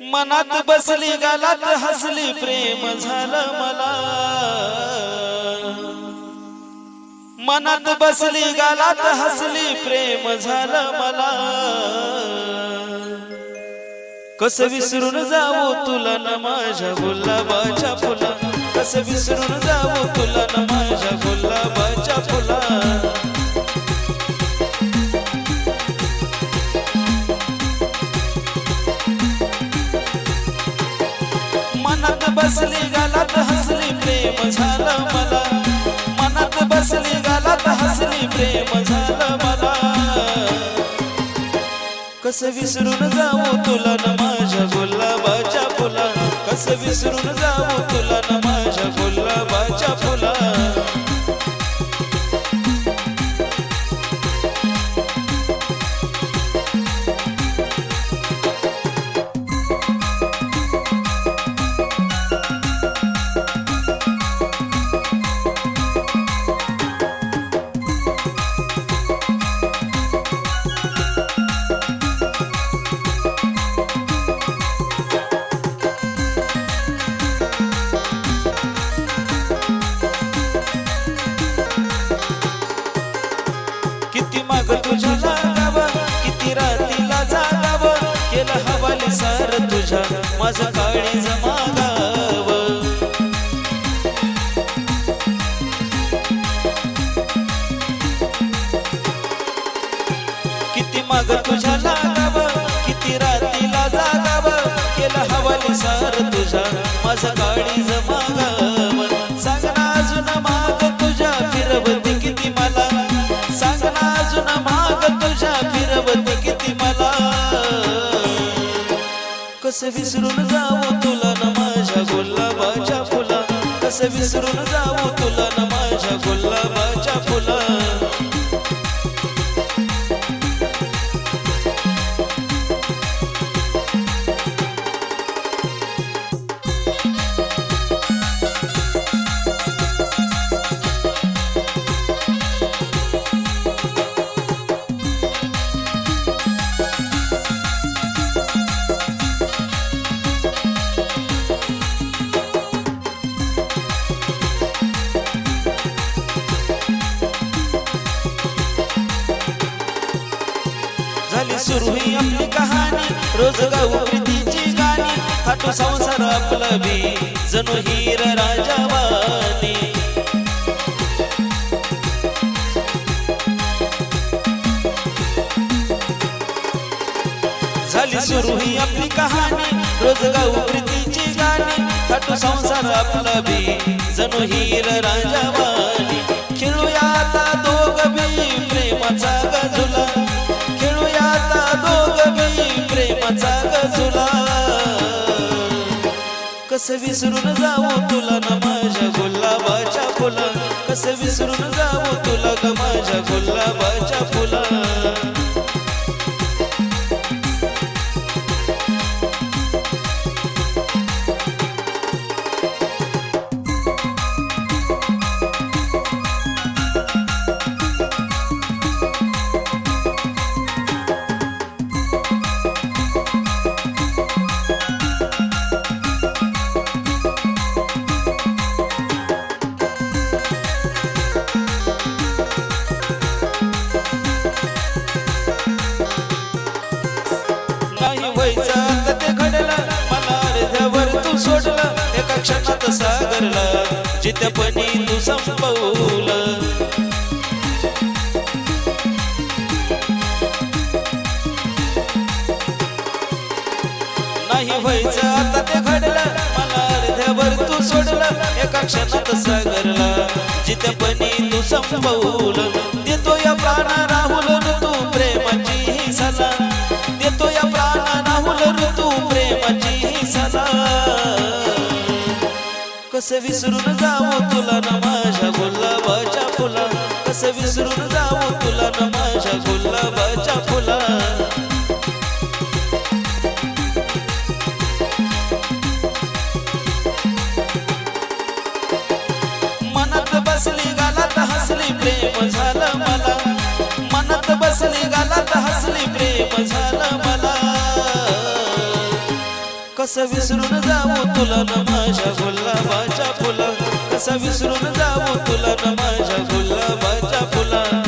मनात बसली गालात हसली प्रेम झालं मला. मनात बसली गालात हसली प्रेम झालं मला. कस विसरून जाऊ तुला न माझ्या गुलाबाच्या फुला? कस विसरून जाऊ तुला न माझ्या गुलाबाच्या फुला? बसली गालात हसली प्रेम झालं मला. मनात बसली गालात हसली प्रेम झालं मला. कस विसरून जाऊ तुला न माझ्या गुलाबाच्या फुला. कस विसरून जाऊ तुला न माझ्या गुलाबाच्या फुला. माग तुझ्या लागाव किती रातीला जागाव केलं हवाली सार तुझ्या माझं काळी जमागाव किती माग तुझ्या लागाव किती रातीला जागाव केलं हवाली सार तुझ्या माझं काळी कस विसरून जावं तुला न माझ्या गुलाबाच्या फुला? कस विसरून जावं तुला न माझ्या गुलाबाच्या फुला? सुरू ही आपली कहाणी? रोज गाऊ प्रीतीची गाणी. हाटो संसार आपला बी. जणू हिर राजावानी. झाली सुरू ही आपली कहाणी. रोज गाऊ प्रीतीची गाणी. हाटो संसार आपला बी. जणू हिर राजावानी. खेळूया आता दोघ. कस विसरून जाऊ तुला न माझ्या गुलाबाच्या फुला? कस विसरून जाऊ तुला ग माझ्या गुलाबाच्या फुला? सागरला जितपणी तू संपवलं. नाही व्हायचं आता ते घडलं मला अर्ध्यावर तू सोडलं एका क्षणात सागरला जितपणी तू संपवलं. कसं विसरून जावं तुला न माझ्या गुलाबाच्या फुला? कसं विसरून जावं तुला न माझ्या गुलाबाच्या फुला? मनात बसली गालात हसली प्रेम झालं मला. मनात बसली गालात हसली प्रेम झालं मला. कसं विसरून जावं तुला न माझ्या गुलाबाच्या फुला? कसं विसरून जावं तुला न माझ्या गुलाबाच्या फुला?